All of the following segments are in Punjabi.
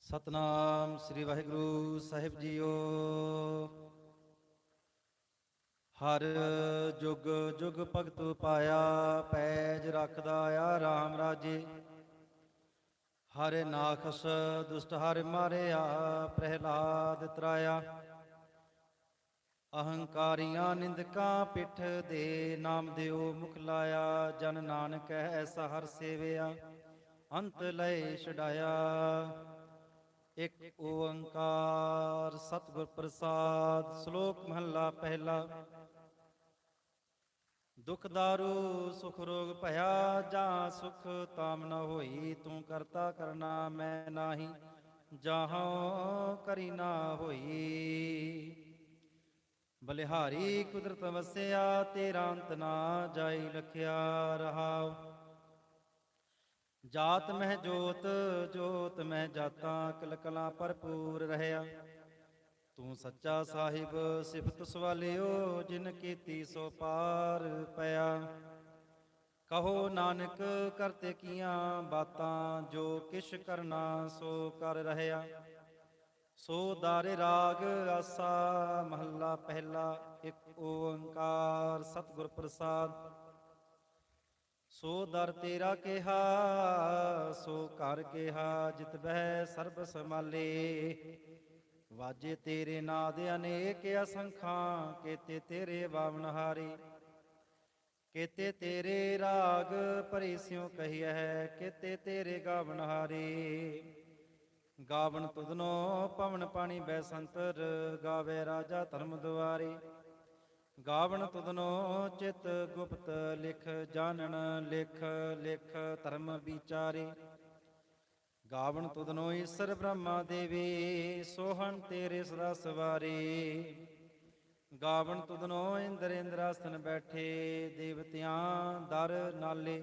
ਸਤਨਾਮ ਸ੍ਰੀ ਵਾਹਿਗੁਰੂ ਸਾਹਿਬ ਜੀਓ। ਹਰ ਜੁਗ ਜੁਗ ਭਗਤ ਪਾਇਆ, ਪੈਜ ਰੱਖਦਾ ਆ RAM ਰਾਜੇ। ਹਰੇ ਨਾਖਸ ਦੁਸ਼ਟ ਹਰਿ ਮਾਰਿਆ, ਪ੍ਰਹਿਲਾਦ ਤਰਾਇਆ। ਅਹੰਕਾਰੀਆਂ ਨਿੰਦਕਾਂ ਪਿੱਠ ਦੇ ਨਾਮ ਦਿਓ ਮੁਖ ਲਾਇਆ, ਜਨ ਨਾਨਕ ਐਸਾ ਹਰ ਸੇਵਿਆ, ਅੰਤ ਲੈ ਛਡਾਇਆ। ਇੱਕ ਓੰਕਾਰ ਸਤਿਗੁਰ ਪ੍ਰਸਾਦ, ਸ਼ਲੋਕ ਮਹੱਲਾ ਪਹਿਲਾ। ਦੁਖ ਦਾਰੂ, ਸੁਖ ਰੋਗ ਭਇਆ, ਜਾਂ ਸੁਖ ਤਾਮ ਨ ਹੋਈ, ਤੂੰ ਕਰਤਾ ਕਰਨਾ ਮੈਂ ਨਾਹੀ, ਜਹਾਂ ਕਰੀ ਨਾ ਹੋਈ। ਬਲਿਹਾਰੀ ਕੁਦਰਤ ਵਸਿਆ, ਤੇਰਾ ਅੰਤ ਨਾ ਜਾਈ ਲਖਿਆ ਰਹਾਉ। ਜਾਤ ਮਹਿ ਜੋਤ ਜੋਤ ਮਹਿ ਜਾਤਾਂ, ਕਲਕਲਾਂ ਭਰਪੂਰ ਰਹਿਆ। ਤੂੰ ਸੱਚਾ ਸਾਹਿਬ, ਸਿਫਤ ਸਵਾਲਿਓ, ਜਿਨ ਕੀਤੀ ਸੋ ਪਾਰ ਪਿਆ। ਕਹੋ ਨਾਨਕ, ਕਰਤੇ ਕੀਆਂ ਬਾਤਾਂ, ਜੋ ਕਿਛ ਕਰਨਾ ਸੋ ਕਰ ਰਹਿਆ। ਸੋ ਦਾਰੇ ਰਾਗ ਆਸਾ ਮਹੱਲਾ ਪਹਿਲਾ, ਇੱਕ ਓੰਕਾਰ ਸਤਿਗੁਰ ਪ੍ਰਸਾਦ। ਸੋ ਦਰ ਤੇਰਾ ਕਿਹਾ, ਸੋ ਘਰ ਕਿਹਾ, ਜਿਤ ਬਹਿ ਸਰਬ ਸਮਾਲੇ ਵਾਜੇ ਤੇਰੇ ਨਾਂ ਦੇ ਅਨੇਕ ਅਸੰਖਾਂ, ਕੇਤੇ ਤੇਰੇ ਬਾਵਨ ਹਾਰੇ। ਕੇਤੇ ਤੇਰੇ ਰਾਗ ਭਰੀ ਸਿਉ ਕਹੀਐ ਕੇਤੇ ਤੇਰੇ ਗਾਵਨ ਹਾਰੇ। ਗਾਵਨ ਤੁਧਨੋ ਪਵਨ ਪਾਣੀ ਬੈ ਸੰਤਰ, ਗਾਵੇ ਰਾਜਾ ਧਰਮ ਦੁਆਰੇ। ਗਾਵਨ ਤੁਧਨੋ ਚਿਤ ਗੁਪਤ ਲਿਖ, ਜਾਣਨ ਲਿਖ ਲਿਖ ਧਰਮ ਵਿਚਾਰੇ। ਗਾਵਨ ਤੁਧਨੋ ਈਸ਼ਰ ਬ੍ਰਹਮਾ ਦੇਵੀ, ਸੋਹਣ ਤੇਰੇ ਸਦਾ ਸਵਾਰੇ। ਗਾਵਨ ਤੁਧਨੋ ਇੰਦਰ ਇੰਦਰਾਸਨ ਬੈਠੇ, ਦੇਵਤਿਆਂ ਦਰ ਨਾਲੇ।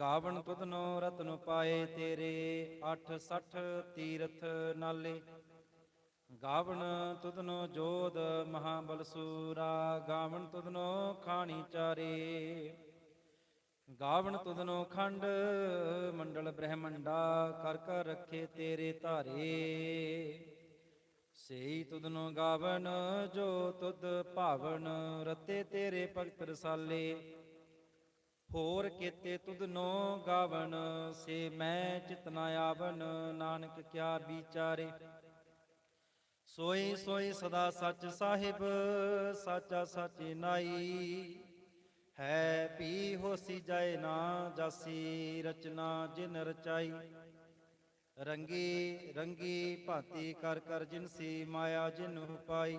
ਗਾਵਣ ਤੁਧਨੋ ਰਤਨ ਪਾਏ ਤੇਰੇ 860 ਤੀਰਥ ਨਾਲੇ। ਗਾਵਣ ਤੁਧਨੋ ਜੋਧ ਮਹਾਬਲ ਸੂਰਾ ਗਾਵਨ ਤੁਧਨੋ ਖਾਣੀ ਚਾਰੇ। ਗਾਵਣ ਤੁਧਨੋ ਖੰਡ ਮੰਡਲ ਬ੍ਰਹਮੰਡਾ, ਕਰ ਕਰ ਰੱਖੇ ਤੇਰੇ ਧਾਰੇ। ਸੇਈ ਤੁਧਨੋ ਗਾਵਣ ਜੋ ਤੁਧ ਭਾਵਨ, ਰਤੇ ਤੇਰੇ ਭਗਤ ਰਸਾਲੇ। ਹੋਰ ਕੀਤੇ ਤੁਧਨੋ ਗਾਵਨ ਸੇ ਮੈਂ ਚਿਤਨਾ ਆਵਨ ਨਾਨਕ ਕਿਆ ਵਿਚਾਰੇ। ਸੋਈ ਸੋਈ ਸਦਾ ਸੱਚ ਸਾਹਿਬ, ਸਾਚਾ ਸਾਚੀ ਨਾਈ। ਹੈ ਪੀ ਹੋਸੀ ਜਾਏ ਨਾ ਜਾਸੀ, ਰਚਨਾ ਜਿਨ ਰਚਾਈ। ਰੰਗੀ ਰੰਗੀ ਭਾਤੀ ਕਰ ਕਰ ਜਿਨਸੀ ਮਾਇਆ ਜਿਨ ਪਾਈ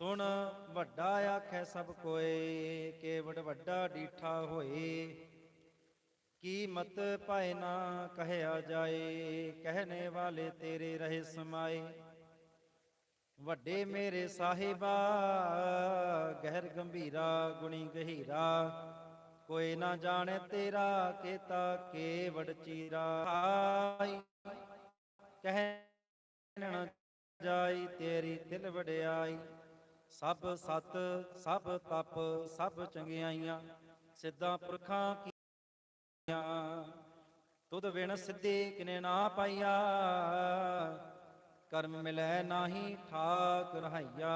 ਸੁਣ ਵੱਡਾ ਆਖੈ ਸਭ ਕੋਏ, ਕੇਵੜ ਵੱਡਾ ਡੀਠਾ ਹੋਏ। ਕੀ ਮਤ ਪਾਏ ਨਾ ਕਹਿਆ ਜਾਏ, ਕਹਿਣੇ ਵਾਲੇ ਤੇਰੇ ਰਹੇ ਸਮਾਏ। ਵੱਡੇ ਮੇਰੇ ਸਾਹਿਬਾ, ਗਹਿਰ ਗੰਭੀਰਾ, ਗੁਣੀ ਗਹੀਰਾ। ਕੋਈ ਨਾ ਜਾਣੇ ਤੇਰਾ, ਕੀਤਾ ਕੇਵੜ ਚੀਰਾ। ਆਈ, ਕਹਿਣ ਜਾਈ ਤੇਰੀ ਦਿਲ ਵਡਿਆਈ। ਸਭ ਸਤ, ਸਭ ਤਪ, ਸਭ ਚੰਗਿਆਈਆਂ, ਸਿੱਧਾ ਪੁਰਖਾਂ ਕੀਆਂ। ਤੁਧ ਵਿਣ ਸਿੱਧੀ ਕਿਨੇ ਨਾ ਪਾਈਆ। ਕਰਮ ਮਿਲੈ ਨਾਹੀ ਠਾਕ ਰਹਾਈਆ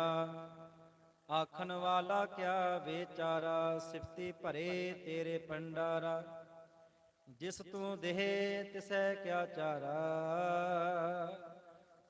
ਆਖਣ ਵਾਲਾ ਕਿਆ ਵਿਚਾਰਾ, ਸਿਫਤੀ ਭਰੇ ਤੇਰੇ ਪੰਡਾਰਾ ਜਿਸ ਤੂੰ ਦੇਹ ਤਿਸੈ ਕਿਆ ਚਾਰਾ।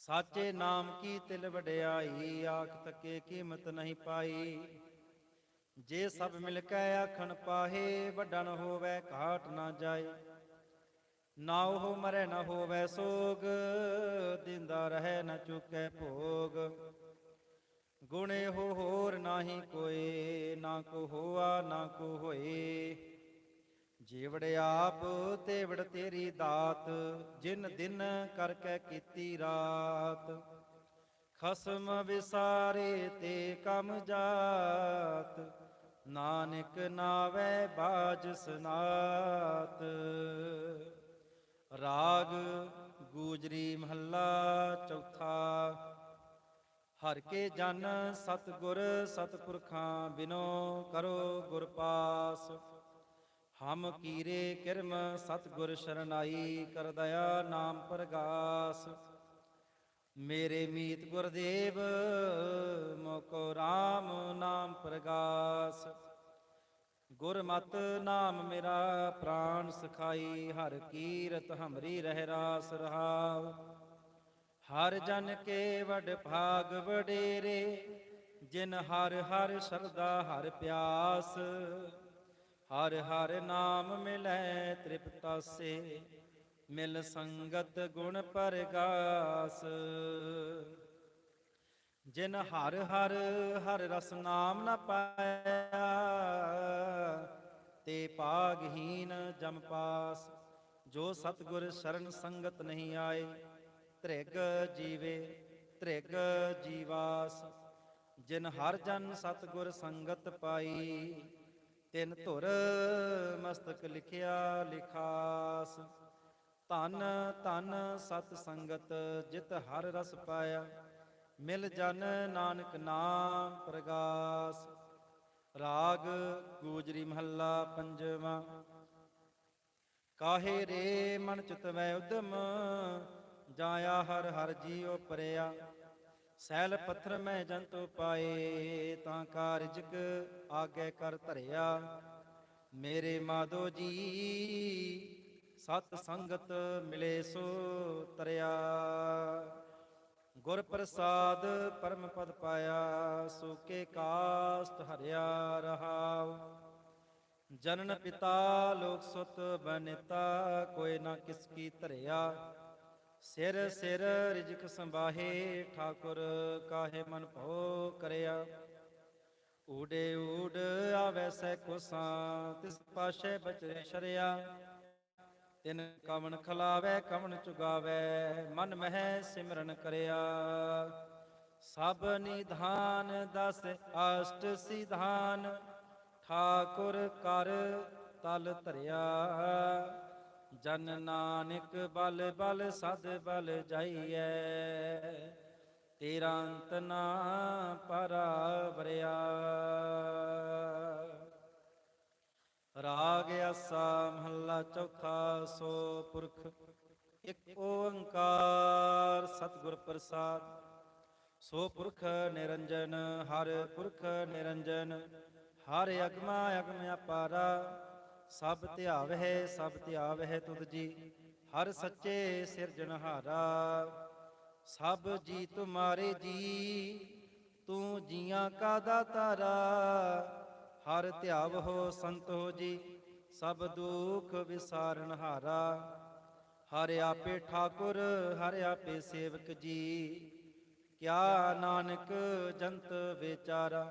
ਸਾਚੇ ਨਾਮ ਕੀ ਤਿਲ ਵਡਿਆਈ, ਆਖ ਤੱਕੇ ਕੀਮਤ ਨਹੀਂ ਪਾਈ। ਜੇ ਸਭ ਮਿਲ ਕੇ ਆਖਣ ਪਾਹੇ, ਵੱਡਾ ਹੋਵੇ, ਘਾਟ ਨਾ ਜਾਏ। ਨਾ ਉਹ ਮਰੇ ਨ ਹੋਵੇ ਸੋਗ, ਦਿੰਦਾ ਰਹੇ ਨਾ ਚੁੱਕੇ ਭੋਗ। ਗੁਣੇ ਹੋ ਹੋਰ ਨਾਹੀ ਕੋਏ ਨਾ ਕੋ ਹੋਆ, ਨਾ ਕੋ ਹੋਏ। ਜੀਵੜ ਆਪ ਤੇਵੜ ਤੇਰੀ ਦਾਤ, ਜਿਨ ਦਿਨ ਕਰਕੇ ਕੀਤੀ ਰਾਤ। ਖਸਮ ਵਿਸਾਰੇ ਤੇ ਕਮ ਜਾਤ, ਨਾਨਕ ਨਾਵੇ ਬਾਜ ਸਨਾਤ। ਰਾਗ ਗੂਜਰੀ ਮਹੱਲਾ ਚੌਥਾ, ਹਰ ਕੇ ਜਨ ਸਤਗੁਰ ਸਤਪੁਰਖਾਂ ਬਿਨੋ ਕਰੋ ਗੁਰ ਪਾਸ। ਹਮ ਕੀਰੇ ਕਿਰਮ ਸਤਗੁਰ ਸ਼ਰਨਾਈ ਕਰ ਦਇਆ ਨਾਮ ਪ੍ਰਗਾਸ। ਮੇਰੇ ਮੀਤ ਗੁਰਦੇਵ, ਮੋਕੋ RAM ਨਾਮ ਪ੍ਰਗਾਸ। ਗੁਰਮਤ ਨਾਮ ਮੇਰਾ ਪ੍ਰਾਨ ਸਖਾਈ, ਹਰ ਕੀਰਤ ਹਮਰੀ ਰਹਿ ਰਾਸ ਰਹਾਵ ਹਰ ਜਨ ਕੇ ਵਡ ਭਾਗ ਵਡੇਰੇ, ਜਿਨ ਹਰ ਹਰ ਸਰਦਾ ਹਰ ਪਿਆਸ। ਹਰ ਹਰ ਨਾਮ ਮਿਲੈ ਤ੍ਰਿਪਤਾਸੇ, ਮਿਲ ਸੰਗਤ ਗੁਣ ਪਰਗਾਸ। ਜਿਨ ਹਰ ਹਰ ਹਰ ਰਸ ਨਾਮ ਨਾ ਪਾਇਆ, ਤੇ ਪਾਗਹੀਨ ਜਮ ਪਾਸ। ਜੋ ਸਤਗੁਰ ਸ਼ਰਨ ਸੰਗਤ ਨਹੀਂ ਆਏ, ਤ੍ਰਿਗ ਜੀਵੇ, ਤ੍ਰਿਗ ਜੀਵਾਸ। ਜਿਨ ਹਰ ਜਨ ਸਤਗੁਰ ਸੰਗਤ ਪਾਈ ਤਿੰਨ ਧੁਰ ਮਸਤਕ ਲਿਖਿਆ ਲਿਖਾਸ। ਧਨ ਧਨ ਸਤ ਸੰਗਤ ਜਿਤ ਹਰ ਰਸ ਪਾਇਆ, ਮਿਲ ਜਨ ਨਾਨਕ ਨਾਮ ਪ੍ਰਗਾਸ। ਰਾਗ ਗੋਜਰੀ ਮਹੱਲਾ ਪੰਜਵਾਂ। ਕਾਹੇ ਰੇ ਮਨ ਚਿਤ ਉਦਮ, ਜਾਇਆ ਹਰ ਹਰ ਜੀਉ ਪਰਿਆ। ਸੈਲ ਪੱਥਰ ਮੈਂ ਜੰਤੂ ਪਾਏ, ਤਾਂ ਕਾਰਜਕ ਆਗੇ ਕਰ ਧਰਿਆ। ਮੇਰੇ ਮਾਧੋ ਜੀ, ਸਤ ਸੰਗਤ ਮਿਲੇ ਸੋ ਤਰਿਆ। ਗੁਰ ਪ੍ਰਸਾਦ ਪਰਮ ਪਦ ਪਾਇਆ ਸੋਕੇ ਕਾਸਟ ਹਰਿਆ ਰਹਾਉ। ਜਨਨ ਪਿਤਾ ਲੋਕ ਸੁਤ ਬਨਿਤਾ, ਕੋਈ ਨਾ ਕਿਸ ਕੀ ਧਰਿਆ। ਸਿਰ ਸਿਰ ਰਿਜਕ ਸੰਭਾਹੇ, ਠਾਕੁਰ ਕਾਹੇ ਮਨ ਭੋ ਕਰਿਆ। ਊੜੇ ਊੜ ਆਵੈ ਸੈ ਕੁਸਾਂ, ਤਿਸ ਪਾਸ਼ੇ ਬਚਰੇ ਸ਼ਰਿਆ। ਤਿਨ ਕਵਨ ਖਲਾਵੇ ਕਵਨ ਚੁਗਾਵੇ, ਮਨ ਮਹਿ ਸਿਮਰਨ ਕਰਿਆ। ਸਭ ਨਿਧਾਨ ਦਸ ਅਸ਼ਟ ਸਿਧਾਨ, ਠਾਕੁਰ ਕਰ ਤਲ ਧਰਿਆ। ਜਨ ਨਾਨਕ ਬਲ ਬਲ ਸਦ ਬਲ ਜਾਈਐ, ਤੇਰਾ ਅੰਤ ਨਾ ਪਰਾਵਰਿਆ। ਰਾਗ ਆਸਾ ਮਹੱਲਾ ਚੌਥਾ ਸੋ ਪੁਰਖ, ਇੱਕ ਓੰਕਾਰ ਸਤਿਗੁਰ ਪ੍ਰਸਾਦ। ਸੋ ਪੁਰਖ ਨਿਰੰਜਨ, ਹਰ ਪੁਰਖ ਨਿਰੰਜਨ, ਹਰ ਅਗਮਾ ਅਗਮ ਅਪਾਰਾ ਸਭ ਧਿਆਵਹਿ ਸਭ ਧਿਆਵਹਿ ਤੁਧ ਜੀ। ਹਰ ਸੱਚੇ ਸਿਰਜਣਹਾਰਾ ਸਭ ਜੀ ਤੁਮਾਰੇ ਜੀ। ਤੂੰ ਜੀਆਂ ਕਾ ਦਾਤਾਰਾ, ਹਰ ਧਿਆਵ ਹੋ ਸੰਤ ਹੋ ਜੀ। ਸਭ ਦੁਖ ਵਿਸਾਰਨਹਾਰਾ ਹਰ ਆਪੇ ਠਾਕੁਰ, ਹਰ ਆਪੇ ਸੇਵਕ ਜੀ। ਕਿਆ ਨਾਨਕ ਜੰਤ ਵਿਚਾਰਾ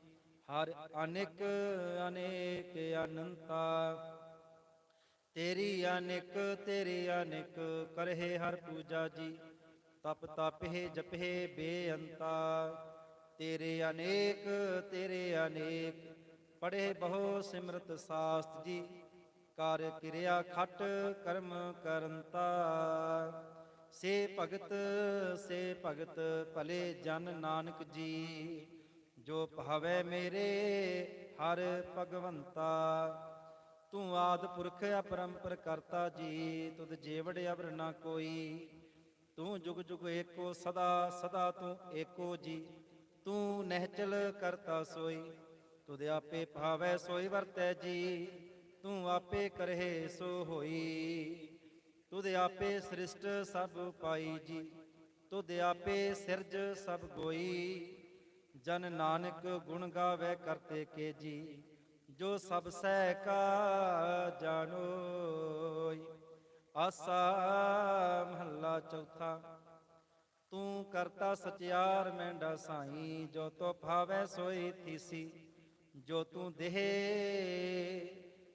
ਹਰ ਅਨੇਕ ਅਨੇਕ ਅਨੰਤਾ। ਤੇਰੀ ਅਨੇਕ ਤੇਰੀ ਅਨੇਕ ਕਰਹਿ ਹਰ ਪੂਜਾ ਜੀ। ਤਪ ਤਪਹਿ ਜਪਹਿ ਬੇਅੰਤਾ। ਤੇਰੇ ਅਨੇਕ ਤੇਰੇ ਅਨੇਕ ਪੜ੍ਹੇ ਬਹੁ ਸਿਮਰਤ ਸਾਸਤ ਜੀ। ਕਰ ਕਿਰਿਆ ਖਟ ਕਰਮ ਕਰਨਤਾ ਸੇ ਭਗਤ ਸੇ ਭਗਤ ਭਲੇ ਜਨ ਨਾਨਕ ਜੀ। ਜੋ ਭਾਵੈ ਮੇਰੇ ਹਰ ਭਗਵੰਤਾ, ਤੂੰ ਆਦ ਪੁਰਖ ਅਪਰੰਪਰ ਕਰਤਾ ਜੀ, ਤੁਧ ਜੀਵੜ ਅਵਰ ਨਾ ਕੋਈ। ਤੂੰ ਜੁਗ ਜੁਗ ਏਕੋ ਸਦਾ ਸਦਾ ਤੂੰ ਏਕੋ ਜੀ। ਤੂੰ ਨਹਿਚਲ ਕਰਤਾ ਸੋਈ, ਤੁਧ ਆਪੇ ਭਾਵੈ ਸੋਈ ਵਰਤੈ ਜੀ। ਤੂੰ ਆਪੇ ਕਰਹਿ ਸੋ ਹੋਈ, ਤੁਧ ਆਪੇ ਸ੍ਰਿਸ਼ਟ ਸਭ ਪਾਈ ਜੀ। ਤੁਧ ਆਪੇ ਸਿਰਜ ਸਭ ਗੋਈ। ਜਨ ਨਾਨਕ ਗੁਣ ਗਾਵੇ ਕਰਤੇ ਕੇ ਜੀ ਜੋ ਸਭ ਸਹਿ ਕਾ ਜਾਣੋਈ ਆਸਾ ਮਹੱਲਾ ਚੌਥਾ, ਤੂੰ ਕਰਤਾ ਸਚਿਆਰ ਮੈਂਡਾ ਸਾਈ, ਜੋ ਤੋ ਭਾਵੈ ਸੋਈ ਥੀਸੀ, ਜੋ ਤੂੰ ਦੇਹ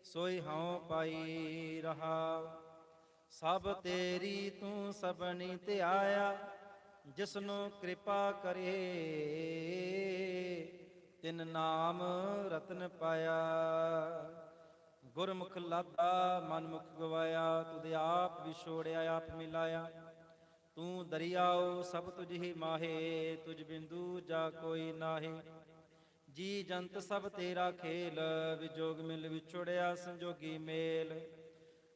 ਸੋਈ ਹਉ ਪਾਈ ਰਹਾ। ਸਭ ਤੇਰੀ ਤੂੰ ਸਬਨੀ ਤੇ ਆਇਆ ਜਿਸਨੂੰ ਕਿਰਪਾ ਕਰੇ, ਤਿਨ ਨਾਮ ਰਤਨ ਪਾਇਆ। ਗੁਰਮੁਖ ਲਾਦਾ, ਮਨਮੁਖ ਗਵਾਇਆ, ਤੁਧ ਆਪ ਵਿਛੋੜਿਆ ਆਪ ਮਿਲਾਇਆ। ਤੂੰ ਦਰਿਆਓ, ਸਭ ਤੁਝ ਹੀ ਮਾਹੇ, ਤੁਝ ਬਿੰਦੂ ਜਾ ਕੋਈ ਨਾਹੀ। ਜੀ ਜੰਤ ਸਭ ਤੇਰਾ ਖੇਲ, ਵਿਜੋਗ ਮਿਲ ਵਿਛੋੜਿਆ, ਸੰਜੋਗੀ ਮੇਲ।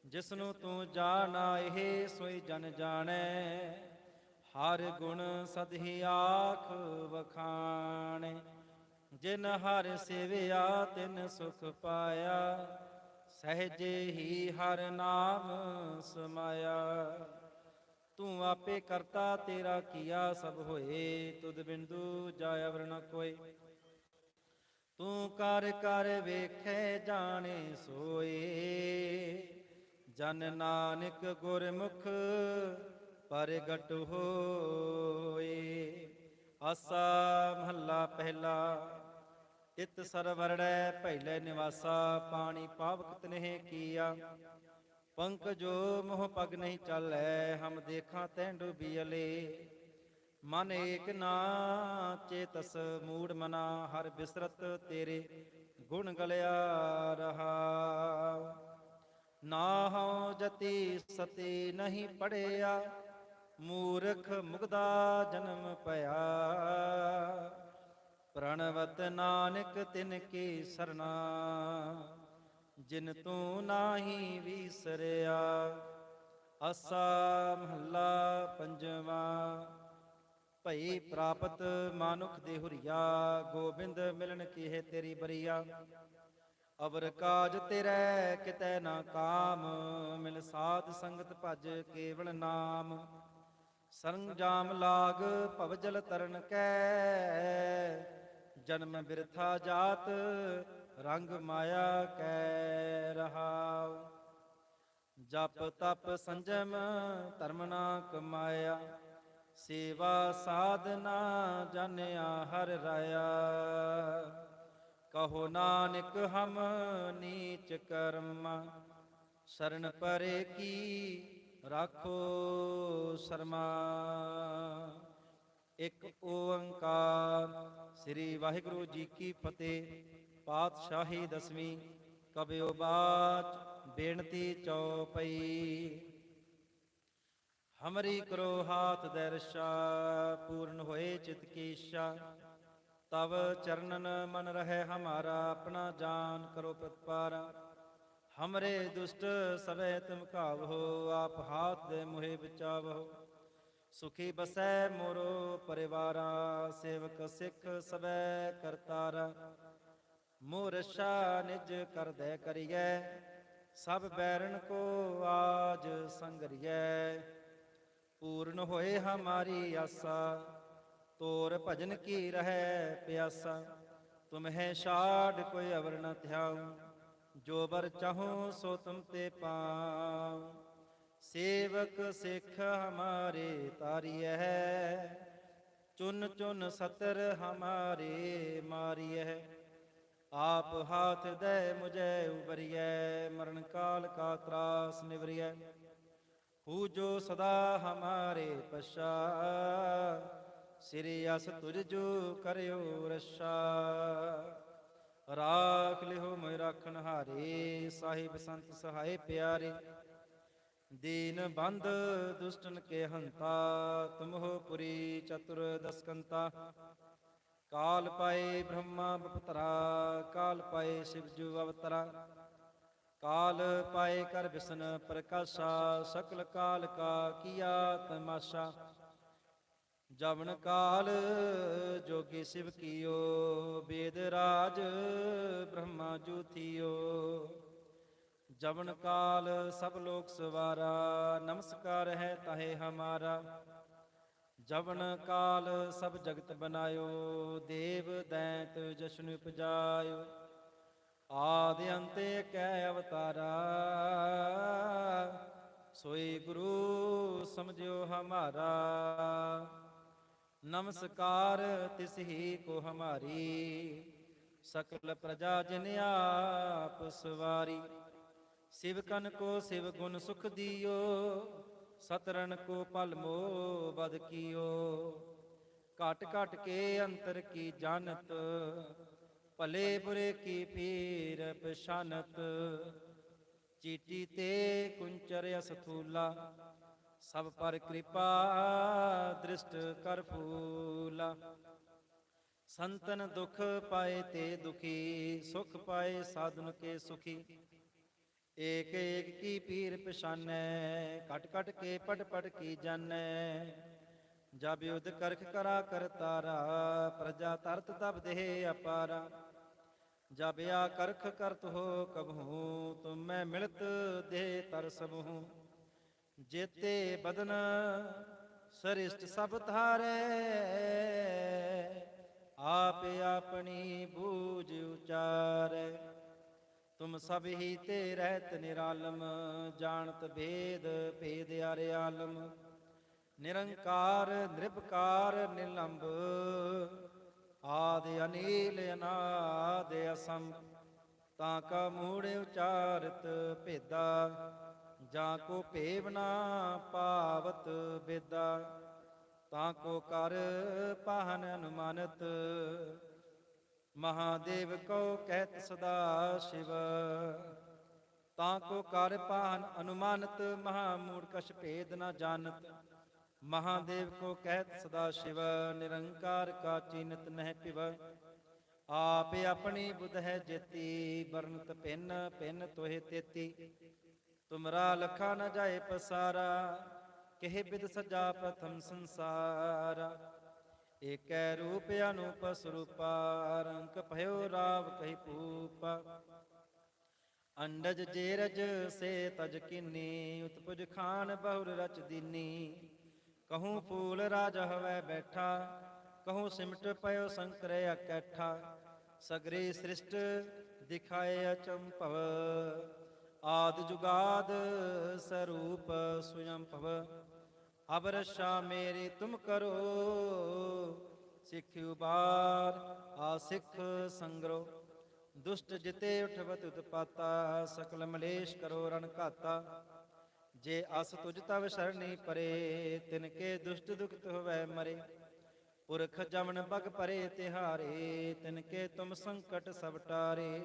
ਜਿਸਨੂੰ ਤੂੰ ਜਾਣਾ, ਇਹ ਸੋਈ ਜਨ ਜਾਣੈ। ਹਰ ਗੁਣ ਸਦਹੀ ਆਖ ਵਖਾਣੇ, ਜਿਨ ਹਰ ਸੇਵਿਆ ਤਿਨ ਸੁਖ ਪਾਇਆ, ਸਹਜੇ ਹੀ ਹਰ ਨਾਮ ਸਮਾਇਆ। ਤੂੰ ਆਪੇ ਕਰਤਾ ਤੇਰਾ ਕੀਆ ਸਭ ਹੋਏ, ਤੁਧ ਬਿੰਦੂ ਜਾਇ ਅਵਰ ਕੋਏ ਤੂੰ ਕਰ ਕਰ ਵੇਖੇ ਜਾਣੇ ਸੋਏ, ਜਨ ਨਾਨਕ ਗੁਰਮੁਖ ਪ੍ਰਗਟ ਹੋਏ। ਆਸਾ ਮਹੱਲਾ ਪਹਿਲਾ, ਇਤ ਸਰਵਰੜੈ ਪਹਿਲੇ ਨਿਵਾਸਾ, ਪਾਣੀ ਪਾਵਕ ਤਨਹਿ ਕੀਆ। ਪੰਕ ਜੋ ਮੋਹ ਪਗ ਨਹੀਂ ਚੱਲੈ, ਹਮ ਦੇਖਾਂ ਤੈਂ ਡੁਬੀਲੇ ਮਨ ਏਕ ਨਾ ਚੇਤਸ ਮੂੜ ਮਨਾ, ਹਰ ਬਿਸਰਤ ਤੇਰੇ ਗੁਣ ਗਲਿਆ ਰਹਾ। ਨਾ ਹਉ ਜਤੀ ਸਤੀ ਨਹੀਂ ਪੜਿਆ ਮੂਰਖ ਮੁਗਦਾ ਜਨਮ ਭਇਆ। ਪ੍ਰਣਵਤ ਨਾਨਕ ਤਿਨ ਕੀ ਸਰਨਾ ਜਿਨ ਤੂੰ ਨਾਹੀ ਵਿਸਰਿਆ ਆਸਾ ਮਹੱਲਾ ਪੰਜਵਾ। ਭਈ ਪ੍ਰਾਪਤ ਮਾਨੁਖ ਦੇ ਹੁਰੀਆ, ਗੋਬਿੰਦ ਮਿਲਣ ਕੀ ਤੇਰੀ ਬਰੀਆ। ਅਵਰ ਕਾਜ ਤੇਰੇ ਕਿਤੈ ਨਾ ਕਾਮ, ਮਿਲ ਸਾਧ ਸੰਗਤ ਭਜ ਕੇਵਲ ਨਾਮ। ਸਰੰਜਾਮ ਲਾਗ ਭਵਜਲ ਤਰਨ ਕੈ। ਜਨਮ ਬਿਰਥਾ ਜਾਤ, ਰੰਗ ਮਾਇਆ ਕੈ ਰਹਾਉ। ਜਪ ਤਪ ਸੰਜਮ, ਧਰਮ ਨਾ ਕਮਾਇਆ ਸੇਵਾ ਸਾਧਨਾ ਜਾਣਿਆ ਹਰ ਰਾਇਆ। ਕਹੋ ਨਾਨਕ ਹਮ ਨੀਚ ਕਰਮ, ਸ਼ਰਨ ਪਰੇ ਕੀ ਰਾਖੋ ਸ਼ਰਮਾ। ਇੱਕ ਓੰਕਾਰ, ਸ੍ਰੀ ਵਾਹਿਗੁਰੂ ਜੀ ਕੀ ਫਤਿਹ। ਪਾਤਸ਼ਾਹੀ ਦਸਵੀਂ, ਕਬਿਓ ਬਾਚ, ਬੇਨਤੀ ਚਉਪਈ ਹਮਰੀ ਕਰੋ ਹਾਥ ਦਰਸ਼ਾ, ਪੂਰਨ ਹੋਏ ਚਿਤ ਕੀ ਇੱਛਾ ਤਵ ਚਰਨਨ ਮਨ ਰਹੇ ਹਮਾਰਾ, ਆਪਣਾ ਜਾਨ ਕਰੋ ਪ੍ਰਤਪਾਰਾ। ਹਮਰੇ ਦੁਸ਼ਟ ਸਭੈ ਤੁਮ ਕਾਵਹੋ ਆਪ ਹਾਥ ਦੇ ਮੁਹਿ ਬਚਾਵਹੋ ਸੁਖੀ ਬਸੈ ਮੋਰੋ ਪਰਿਵਾਰਾ ਸੇਵਕ ਸਿੱਖ ਸਭੈ ਕਰਤਾਰਾ ਮੋਰਸ਼ਾ ਨਿਜ ਕਰਦੈ ਕਰੀਐ ਸਭ ਬੈਰਨ ਕੋ ਆਜ ਸੰਗਰੀਐ ਪੂਰਨ ਹੋਏ ਹਮਾਰੀ ਆਸਾ ਤੋਰ ਭਜਨ ਕੀ ਰਹੈ ਪਿਆਸਾ ਤੁਮਹਿ ਛਾੜ ਕੋਈ ਅਵਰ ਨ ਧਿਆਉ ਜੋ ਬਰ ਚਾਹੋ ਸੋ ਤੁਮ ਤੇ ਪਾਉ। ਸੇਵਕ ਸਿੱਖ ਹਮਾਰੇ ਤਾਰੀਐ, ਚੁਨ ਚੁਨ ਸਤਰ ਹਮਾਰੇ ਮਾਰੀਐ। ਆਪ ਹਾਥ ਦੇ ਮੁਝੇ ਉਬਰੀਐ, ਮਰਨ ਕਾਲ ਕਾ ਤਰਾਸ ਨਿਵਰੀਐ। ਹੂ ਜੋ ਸਦਾ ਹਮਾਰੇ ਪਸ਼ਾ ਸ੍ਰੀ ਅਸ ਤੁਜ ਕਰਿਓ ਰਸਾ ਰਾਖ ਲਿਓ ਮੈਂ ਰਾਖਣ ਹਾਰੇ, ਸਾਹਿਬ ਸੰਤ ਸਹਾਏ ਪਿਆਰੇ। ਦੀਨ ਬੰਦ ਦੁਸ਼ਟਨ ਕੇ ਹੰਤਾ ਤੁਮਹੁ ਪੁਰੀ ਚਤੁਰ ਦਸਕੰਤਾ। ਕਾਲ ਪਾਏ ਬ੍ਰਹਮਾ ਬਪਤਰਾ, ਕਾਲ ਪਾਏ ਸ਼ਿਵਜੂ ਅਵਤਰਾ। ਕਾਲ ਪਾਏ ਕਰ ਵਿਸ਼ਨ ਪ੍ਰਕਾਸ਼ਾ, ਸਕਲ ਕਾਲ ਕਾ ਕੀਆ ਤਮਾਸ਼ਾ ਜਵਨ ਕਾਲ, ਜੋਗੀ ਸਿਵ ਕੀਓ ਵੇਦ ਰਾਜ ਬ੍ਰਹਮਾ ਜੂਥੀਓ। ਜਵਨ ਕਾਲ, ਸਭ ਲੋਕ ਸਵਾਰਾ, ਨਮਸਕਾਰ ਹੈ ਤਹੇ ਹਮਾਰਾ। ਜਵਨ ਕਾਲ, ਸਭ ਜਗਤ ਬਨਾਇਓ, ਦੇਵ ਦੈਂਤ ਜਸ਼ਨ ਉਪਜਾਇਓ। ਆਦਿ ਅੰਤੇ ਕੈ ਅਵਤਾਰਾ, ਸੋਈ ਗੁਰੂ ਸਮਝਿਓ ਹਮਾਰਾ। ਨਮਸਕਾਰ ਤਿਸ ਹੀ ਕੋ ਹਮਾਰੀ, ਸਕਲ ਪ੍ਰਜਾ ਜਿਨ ਆਪ ਸਵਾਰੀ। ਸਿਵ ਕੋ ਸਿਵ ਗੁਣ ਸੁਖ ਦਿਓ ਸਤਰਨ ਕੋ ਪਲ ਮੋ ਬਦ ਕੀਓ। ਘਟ ਘਟ ਕੇ ਅੰਤਰ ਕੀ ਜਾਣਤ, ਭਲੇ ਬੁਰੇ ਕੀ ਪੀਰ ਪਛਾਨਤ। ਚੀਟੀ ਤੇ ਕੁੰਚਰ ਅਸਥੂਲਾ ਸਭ ਪਰ ਕਿਰਪਾ, ਦ੍ਰਿਸ਼ਟ ਕਰ ਫੂਲਾ। ਸੰਤਨ ਦੁਖ ਪਾਏ ਤੇ ਦੁਖੀ, ਸੁਖ ਪਾਏ ਸਾਧਨ ਕੇ ਸੁਖੀ। ਏਕ ਏਕ ਕੀ ਪੀਰ ਪਛਾਨੈ ਕਟ ਕਟ ਕੇ ਪਟ ਪਟ ਕੀ ਜਾਣੈ ਜਬ ਯੁਧ ਕਰਖ ਕਰਾ ਕਰਤਾਰਾ ਪ੍ਰਜਾ ਤਰਤ ਤਬ ਦੇਹ ਅਪਾਰਾ। ਜਬ ਆ ਕਰਖ ਕਰਤ ਹੋ ਕਬਹੂ, ਤੁਮ ਮੈਂ ਮਿਲਤ ਦੇ ਤਰ ਸਬਹੂ ਜੇਤੇ ਬਦਨ ਸਰਿਸ਼ਟ ਸਭ ਧਾਰੇ, ਆਪ ਆਪਣੀ ਬੂਝ ਉਚਾਰੈ। ਤੁਮ ਸਭ ਹੀ ਤੇ ਰਹਿਤ ਨਿਰਾਲਮ, ਜਾਣਤ ਭੇਦ ਭੇਦ ਅਰੇ ਆਲਮ। ਨਿਰੰਕਾਰ, ਨਿਰਭਕਾਰ ਨਿਲੰਬ ਆਦ ਅਨੀਲ, ਅਨਾਦ ਅਸਮ ਤਾਂ ਕਾ ਮੂੜ ਉਚਾਰਤ ਭੇਦਾ। ਜਾਂ ਕੋ ਭੇਵ ਨਾ ਪਾਵਤ ਬੇਦਾ, ਤਾਂ ਕੋ ਕਰ ਪਾਹਨ ਅਨੁਮਾਨਤ। ਮਹਾਦੇਵ ਕੋ ਕਹਿਤ ਸਦਾ ਸ਼ਿਵ, ਤਾਂ ਕੋ ਕਰ ਪਾਹਨ ਅਨੁਮਾਨਤ। ਮਹਾ ਮੂੜ ਕਛ ਭੇਦ ਨਾ ਜਾਣਤ। ਮਹਾਦੇਵ ਕੋ ਕਹਿਤ ਸਦਾ ਸ਼ਿਵ, ਨਿਰੰਕਾਰ ਕਾ ਚੀਨਤ ਨਹਿ ਪਿਵ। ਆਪ ਆਪਣੀ ਬੁਧ ਹੈ ਜੇਤੀ ਬਰਨਤ ਭਿੰਨ ਭਿੰਨ ਤੋਹੇ ਤੇਤੀ। ਤੁਮਰਾ ਲਖਾ ਨ ਜਾਏ ਪਸਾਰਾ, ਕਿਹ ਬਿਦ ਸਜਾ ਪ੍ਰਥਮ ਸੰਸਾਰਾ। ਏਕੈ ਰੂਪ ਅਨੂਪ ਸਰੂਪਾ ਰੰਕ ਭਇਓ ਰਾਵ ਕਹੀ ਪੂਪਾ ਅੰਡਜ ਜੇਰਜ ਸੇ ਤਜ ਕਿਨੀ, ਉਤਪੁਜ ਖਾਨ ਬਹੁਰ ਰਚ ਦੀਨੀ। ਕਹੂੰ ਫੂਲ ਰਾਜ ਹਵੈ ਬੈਠਾ, ਕਹੂੰ ਸਿਮਟ ਪਇਓ ਸੰਕਰ ਇਕੱਠਾ ਸਗਰੇ ਸ੍ਰਿਸ਼ਟ ਦਿਖਾਏ ਅਚੰਭਵ। ਆਦ ਜੁਗਾਦ ਸਰੂਪ ਸੁਯੰ ਭਵ ਅਬ ਰਸ਼ਾ ਤੁਮ ਕਰੋ, ਸਿੱਖ ਉਬਾਰ ਆ ਸਿੱਖ ਸੰਗਰੋ, ਦੁਸ਼ਟ ਜਿਤੇ ਉਠਵਤ ਉਤਪਾਤਾ, ਸਕਲ ਮਲੇਸ਼ ਕਰੋ ਰਨ ਘਾਤਾ, ਜੇ ਅਸ ਤੁਜ ਤਵ ਸ਼ਰਣੀ ਪਰੇ, ਤਿਨ ਕੇ ਦੁਸ਼ਟ ਦੁਖਤ ਹੋਵੈ ਮਰੇ, ਪੁਰਖ ਜਮਨ ਬਗ ਪਰੇ ਤਿਹਾਰੇ, ਤਿਨ ਕੇ ਤੁਮ ਸੰਕਟ ਸਭ ਟਾਰੇ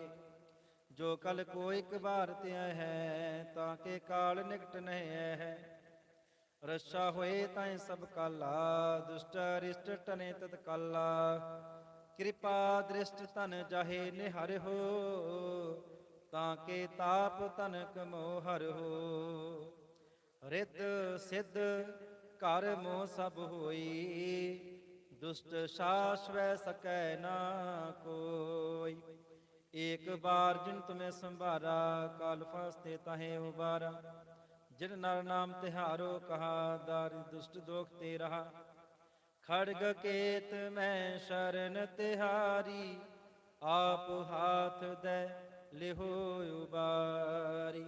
ਜੋ ਕਲ ਕੋ ਇਕ ਬਾਰ ਧਿਆ ਹੈ, ਤਾਂ ਕੇ ਕਾਲ ਨਿਕਟ ਨਹਿ ਹੈ। ਰਸ਼ਾ ਹੋਏ ਤਾਏ ਸਭ ਕਾਲਾ, ਦੁਸ਼ਟ ਰਿਸ਼ਟ ਟਨੇ ਤਤ ਕਾਲਾ। ਕਿਰਪਾ ਦ੍ਰਿਸ਼ਟ ਤਨ ਜਾਹੇ ਨਿਹਰ ਹੋ, ਤਾਂ ਕੇ ਤਾਪ ਤਨ ਕਮੋ ਹਰ ਹੋ। ਰਿੱਧ ਸਿੱਧ ਘਰ ਮੋ ਸਭ ਹੋਈ, ਦੁਸ਼ਟ ਸ਼ਾਸਵੈ ਸਕੈ ਨਾ ਕੋਈ। ਏਕ ਬਾਰ ਜਿਨ ਤੁਮੇ ਸੰਭਾਰਾ, ਕਾਲ ਫਾਸਤੇ ਤਾਹੇ ਉਬਾਰਾ। ਜਿਨ ਨਰ ਨਾਮ ਤਿਹਾਰੋ ਕਹਾ, ਦਾਰਿ ਦੁਸ਼ਟ ਦੋਖ ਤੇ ਰਹਾ। ਖੜਗ ਕੇਤ ਮੈਂ ਸ਼ਰਨ ਤਿਹਾਰੀ, ਆਪ ਹਾਥ ਦੇ ਲਿਹੋ ਉਬਾਰੀ।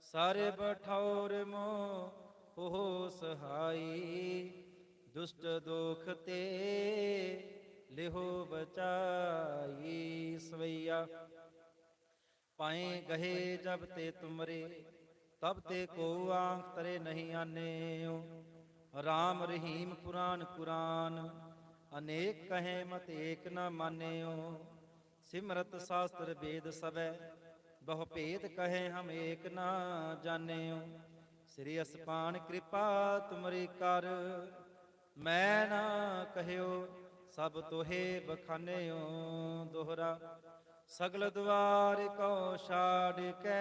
ਸਾਰੇ ਬਠੌਰ ਮੋ ਹੋ ਸਹਾਈ, ਦੁਸ਼ਟ ਦੋਖ ਤੇ ਲਿਹੋ ਬਚਾਈ ਸਵਈਆ। ਪਾਏ ਗਹੇ ਜਬ ਤੇ ਤੁਮਰੇ, ਤਬ ਤੇ ਕੋ ਆਂਖ ਤਰੇ ਨਹੀਂ ਆਨੇਓ ਰਾਮ ਰਹੀਮ ਕੁਰਾਨ ਕੁਰਾਨ, ਅਨੇਕ ਕਹੇ ਮਤ ਏਕ ਨ ਮਾਨਿਓ ਸਿਮਰਤ ਸਾਸਤਰ ਵੇਦ ਸਬੈ ਬਹੁ ਭੇਦ ਕਹੇ ਹਮ ਏਕ ਨ ਜਾਣਿਓ ਸ੍ਰੀ ਅਸਪਾਨ ਕਿਰਪਾ ਤੁਮਰੀ ਕਰ, ਮੈਂ ਨਾ ਕਹਿਓ ਸਭ ਤੋਹੇ ਬਖਾਨਿਓ ਦੋਹਰਾ, ਸਗਲ ਦੁਆਰ ਕੋ ਛਾੜ ਕੇ।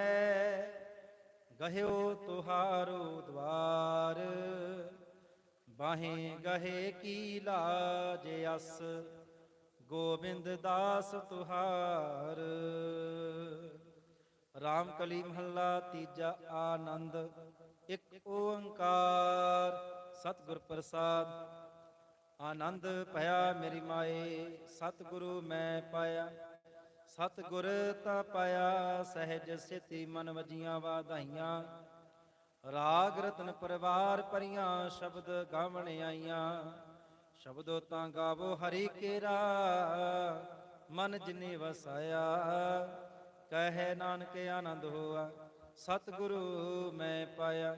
ਗਹਿਓ ਤੁਹਾਰੋ ਦਵਾਰ, ਬਾਹੇ ਗਹੇ ਕੀ ਲਾਜ ਅਸ। ਗੋਬਿੰਦ ਦਾਸ ਤੁਹਾਰ, ਰਾਮ ਕਲੀ ਮਹੱਲਾ ਤੀਜਾ ਆਨੰਦ, ਇੱਕ ਓੰਕਾਰ। ਸਤਿਗੁਰ ਪ੍ਰਸਾਦ ਆਨੰਦ ਭਇਆ ਮੇਰੀ ਮਾਏ, ਸਤਿਗੁਰੂ ਮੈਂ ਪਾਇਆ। ਸਤਿਗੁਰ ਤਾਂ ਪਾਇਆ, ਸਹਿਜ ਸਿਤੀ ਮਨ ਵਜੀਆਂ ਵਾਧਾਈਆਂ। ਰਾਗ ਰਤਨ ਪਰਿਵਾਰ ਪਰੀਆਂ ਸ਼ਬਦ ਗਾਵਣ ਆਈਆਂ। ਸ਼ਬਦੋ ਤਾਂ ਗਾਵੋ ਹਰੀ ਕੇਰਾ, ਮਨ ਜਿਨੇ ਵਸਾਇਆ। ਕਹੇ ਨਾਨਕ ਆਨੰਦ ਹੋਆ, ਸਤਿਗੁਰੂ ਮੈਂ ਪਾਇਆ।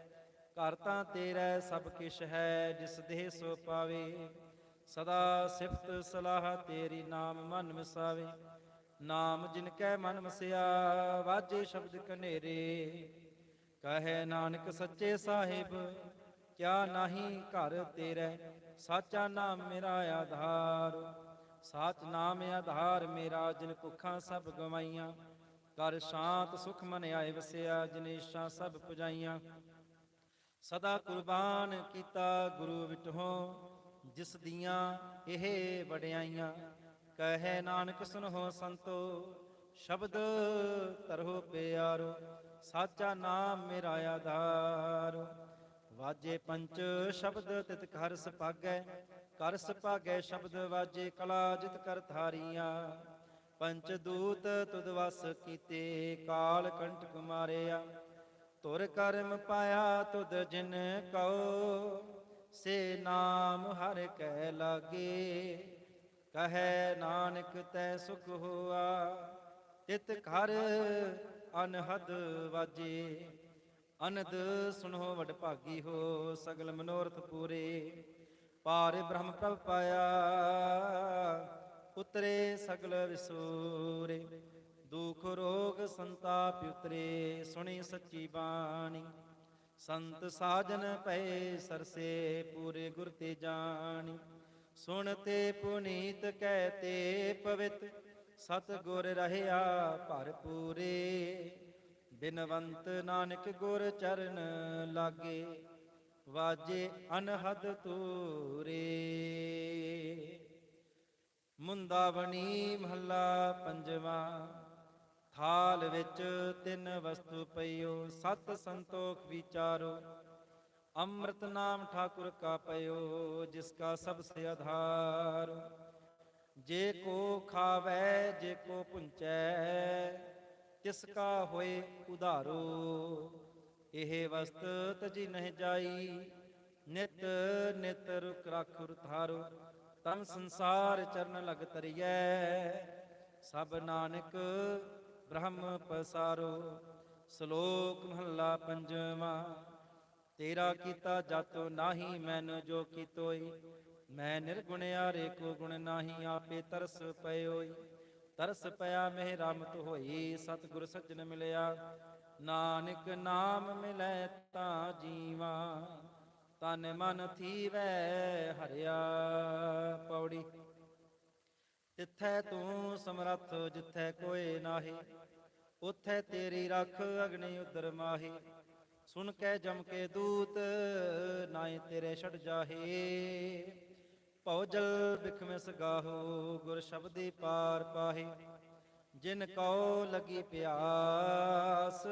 ਘਰ ਤਾਂ ਤੇਰਾ ਸਭ ਕਿਛ ਹੈ, ਜਿਸ ਦੇਹ ਸੋ ਪਾਵੇ। ਸਦਾ ਸਿਫਤ ਸਲਾਹ ਤੇਰੀ ਨਾਮ ਮਨ ਵਸਾਵੇ। ਨਾਮ ਜਿਨ ਕੈ ਮਨ ਵਸਿਆ, ਵਾਜੇ ਸ਼ਬਦ ਕਨੇਰੇ ਕਹੈ ਨਾਨਕ ਸੱਚੇ ਸਾਹਿਬ, ਕਿਆ ਨਾਹੀ ਘਰ ਤੇਰੇ? ਸਾਚਾ ਨਾਮ ਮੇਰਾ ਆਧਾਰ। ਸਾਚ ਨਾਮ ਆਧਾਰ ਮੇਰਾ, ਜਿਨ ਭੁੱਖਾਂ ਸਭ ਗਵਾਈਆਂ। ਕਰ ਸ਼ਾਂਤ ਸੁਖ ਮਨ ਆਏ ਵਸਿਆ, ਜਿਨੇਸ਼ਾਂ ਸਭ ਪੁਜਾਈਆਂ। ਸਦਾ ਕੁਰਬਾਨ ਕੀਤਾ ਗੁਰੂ ਵਿਟਹੋ, ਜਿਸ ਦੀਆਂ ਇਹ ਵਡਿਆਈਆਂ, ਕਹੇ ਨਾਨਕ ਸੁਨਹੁ ਸੰਤੋ, ਸ਼ਬਦ ਤਰਹੁ ਪਿਆਰੋ, ਸਾਚਾ ਨਾਮ ਮੇਰਾ ਆਧਾਰ। ਵਾਜੇ ਪੰਚ ਸ਼ਬਦ ਤਿਤ ਘਰ ਸਪਾਗੈ ਕਰ ਸਪਾਗੈ ਸ਼ਬਦ ਵਾਜੇ ਕਲਾ ਜਿਤ ਕਰ ਧਾਰੀਆਂ। ਪੰਚ ਦੂਤ ਤੁਦ ਵਸ ਕੀਤੇ, ਕਾਲ ਕੰਟਕ ਮਾਰਿਆ ਤੁਰ ਕਰਮ ਪਾਇਆ ਤੁਧ ਜਿਨ ਕਉ, ਸੇ ਨਾਮ ਹਰ ਕੈ ਲਾਗੇ। ਕਹੈ ਨਾਨਕ ਤੈ ਸੁਖ ਹੋਆ, ਤਿਤ ਘਰ ਅਨਹਦ ਵਾਜੇ। ਅਨਦ ਸੁਣੋ ਵਡ ਭਾਗੀ ਹੋ ਸਗਲ ਮਨੋਰਥ ਪੂਰੇ। ਪਾਰ ਬ੍ਰਹਮ ਪ੍ਰਭ ਪਾਇਆ, ਉਤਰੇ ਸਗਲ ਵਿਸੂਰੇ। ਦੁਖ ਰੋਗ ਸੰਤਾਪ ਉਤਰੇ, ਸੁਣੀ ਸੱਚੀ ਬਾਣੀ। ਸੰਤ ਸਾਜਨ ਪਏ ਸਰਸੇ ਪੂਰੇ ਗੁਰ ਤੇ ਜਾਣੀ। ਸੁਣ ਤੇ ਪੁਨੀਤ ਕਹਿ ਤੇ ਪਵਿੱਤ ਸਤ ਗੁਰ ਰਹਿਆ ਭਰਪੂਰੇ ਬਿਨਵੰਤ ਨਾਨਕ ਗੁਰ ਚਰਨ ਲਾਗੇ, ਵਾਜੇ ਅਨਹਦ ਤੂਰੇ ਮੁੰਦਾਵਣੀ ਮਹੱਲਾ ਪੰਜਵਾ ਹਾਲ ਵਿੱਚ ਤਿੰਨ ਵਸਤੂ ਪਈਓ, ਸਤ ਸੰਤੋਖ ਵਿਚਾਰੋ। ਅੰਮ੍ਰਿਤ ਨਾਮ ਠਾਕੁਰ ਕਾ ਪਇਓ ਜਿਸ ਕਾ ਸਭ ਸੇ ਆਧਾਰ। ਜੇ ਕੋ ਖਾਵੈ, ਜੇ ਕੋ ਪੁੰਚੈ, ਤਿਸ ਕਾ ਹੋਏ ਉਧਾਰੋ। ਇਹ ਵਸਤ ਤਜੀ ਨਹਿ ਜਾਈ, ਨਿਤ ਨਿਤ ਰੁਕ ਰਾਖੁਰ ਥਾਰੋ ਤਨ ਸੰਸਾਰ ਚਰਨ ਲਗ ਤਰੀਐ, ਸਭ ਨਾਨਕ ਬ੍ਰਹਮ ਪਸਾਰੋ, ਸ਼ਲੋਕ ਮਹੱਲਾ ਪੰਜਵਾਂ। ਤੇਰਾ ਕੀਤਾ ਜਾਤੋ ਨਾਹੀ, ਮੈਨ ਜੋ ਕੀਤੋਈ। ਮੈਂ ਨਿਰਗੁਣ ਆਰੇ ਕੋ ਗੁਣ ਨਾਹੀ, ਆਪੇ ਤਰਸ ਪਇਓਈ। ਤਰਸ ਪਿਆ ਮਹਿ ਰਾਮਤ ਹੋਈ, ਸਤਿਗੁਰ ਸੱਜਣ ਮਿਲਿਆ। ਨਾਨਕ ਨਾਮ ਮਿਲੈ ਤਾਂ ਜੀਵਾ, ਤਨ ਮਨ ਥੀਵੈ ਹਰਿਆ। ਪੌੜੀ ਤਿੱਥੈ ਤੂੰ ਸਮਰੱਥ, ਜਿੱਥੈ ਕੋਏ ਨਾਹੀ, ਉਥੈ ਤੇਰੀ ਰੱਖ ਅਗਨੀ ਉਦਰ ਮਾਹੀ। ਸੁਣ ਕੇ ਜਮ ਕੇ ਦੂਤ ਨਾਏ ਤੇਰੇ ਛੜ ਜਾਹੇ। ਭਉ ਜਲ ਬਿਖਮਿਸ ਗਾਹੋ, ਗੁਰ ਸ਼ਬਦੀ ਪਾਰ ਪਾਹੇ। ਜਿਨ ਕਉ ਲਗੀ ਪਿਆਸ,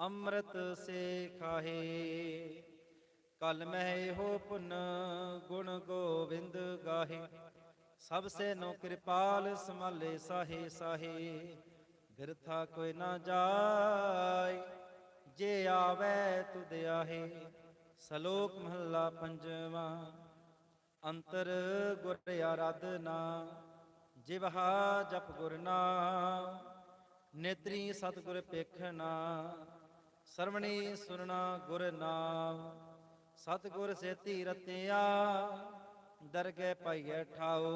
ਅੰਮ੍ਰਿਤ ਸੇ ਖਾਹੇ। ਕਲ ਮਹਿ ਹੋ ਪੁਨ, ਗੁਣ ਗੋਬਿੰਦ ਗਾਹੇ। ਸਭ ਸੇ ਨੋ ਕਿਰਪਾਲ ਸਮਾਲੇ ਸਾਹੇ ਸਾਹੇ ਬਿਰਥਾ ਕੋਈ ਨਾ ਜਾਏ, ਜੇ ਆਵੇ ਤੁਧ ਆਹੇ, ਸ਼ਲੋਕ ਮਹੱਲਾ ਪੰਜਵਾਂ, ਅੰਤਰ ਗੁਰ ਆਰਾਧਨਾ, ਜਿਵਹਾ ਜਪ ਗੁਰ ਨਾਮ, ਨੇਤਰੀ ਸਤਿਗੁਰ ਪੇਖਣਾ ਸਰਵਣੀ ਸੁਰਣਾ ਗੁਰ ਨਾਮ, ਸਤਿਗੁਰ ਸੇਤੀ ਰਤਿਆ ਦਰਗਹਿ ਪਾਈਐ ਠਾਓ,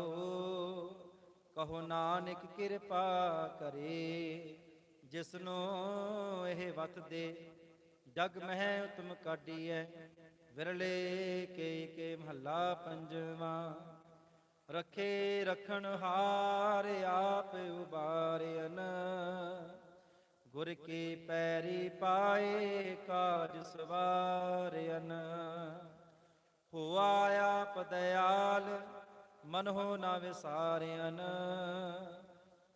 ਕਹੋ ਨਾਨਕ ਕਿਰਪਾ ਕਰੇ, ਜਿਸਨੂੰ ਇਹ ਵਤ ਦੇ ਜਗ ਮਹਿ ਉਤਮ ਕਾਢੀਐ, ਵਿਰਲੇ ਕੇ ਕੇ ਮਹੱਲਾ ਪੰਜਵਾਂ, ਰਖੇ ਰਖਣ ਹਾਰ ਆਪ ਉਬਾਰਿਆਨ ਗੁਰ ਕੀ ਪੈਰੀ ਪਾਏ ਕਾਜ ਸਵਾਰਿਆਨ ਹੋਆ ਆਪ ਦਇਆਲ ਮਨਹੁ ਨਾ ਵਿਸਾਰਿਆਨ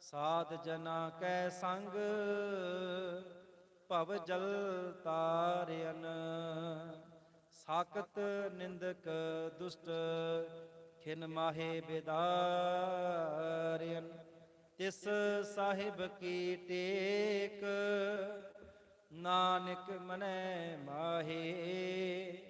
ਸਾਧ ਜਨਾ ਕੈ ਸੰਗ, ਭਵ ਜਲ ਤਾਰਿਆਨ ਸਾਕਤ ਨਿੰਦਕ ਦੁਸ਼ਟ, ਖਿਨ ਮਾਹੇ ਬੇਦਾਰਿਆਨ ਤਿਸ ਸਾਹਿਬ ਕੀ ਟੇਕ, ਨਾਨਕ ਮਨੈ ਮਾਹੇ।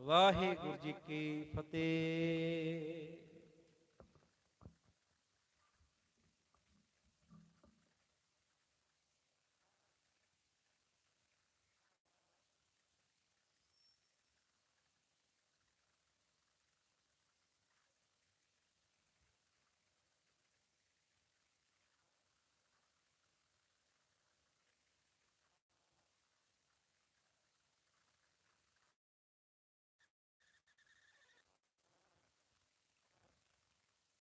ਵਾਹਿਗੁਰੂ ਜੀ ਕੀ ਫਤਿਹ।